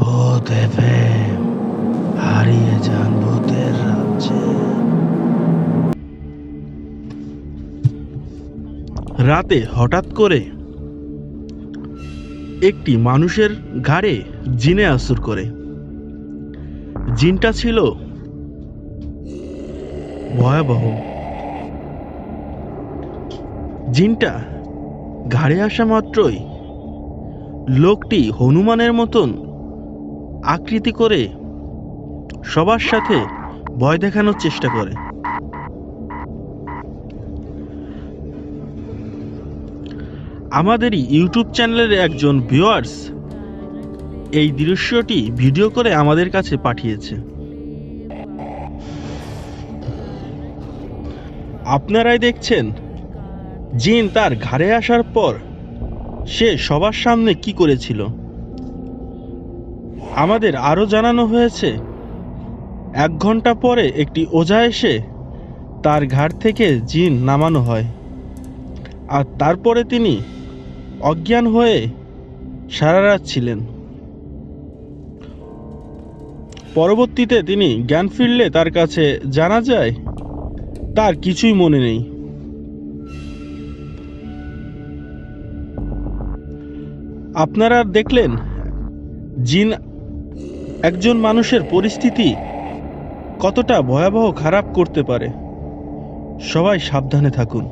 ভূত এফএম, হারিয়ে যান ভূতের রাজ্যে। রাতে হঠাৎ করে একটি মানুষের ঘাড়ে জিনে আসুর করে। জিনটা ছিল ভয়াবহ। জিনটা ঘাড়ে আসা মাত্রই লোকটি হনুমানের মতন আকৃতি করে সবার সাথে ভয় দেখানোর চেষ্টা করে। আমাদেরই ইউটিউব চ্যানেলের একজন ভিউয়ার্স এই দৃশ্যটি ভিডিও করে আমাদের কাছে পাঠিয়েছে। আপনারাই দেখছেন জিন তার ঘাড়ে আসার পর সে সবার সামনে কি করেছিল। আমাদের আরও জানানো হয়েছে, এক ঘণ্টা পরে একটি ওঝা এসে তার ঘাড় থেকে জিন নামানো হয়। আর তারপরে তিনি অজ্ঞান হয়ে সারা রাত ছিলেন। পরবর্তীতে তিনি জ্ঞান ফিরলে তার কাছে জানা যায়, তার কিছুই মনে নেই। আপনারা দেখলেন, জিন একজন মানুষের পরিস্থিতি কতটা ভয়াবহ খারাপ করতে পারে সবাই সাবধানে থাকুন।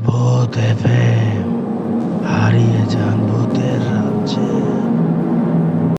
ভূত এফএম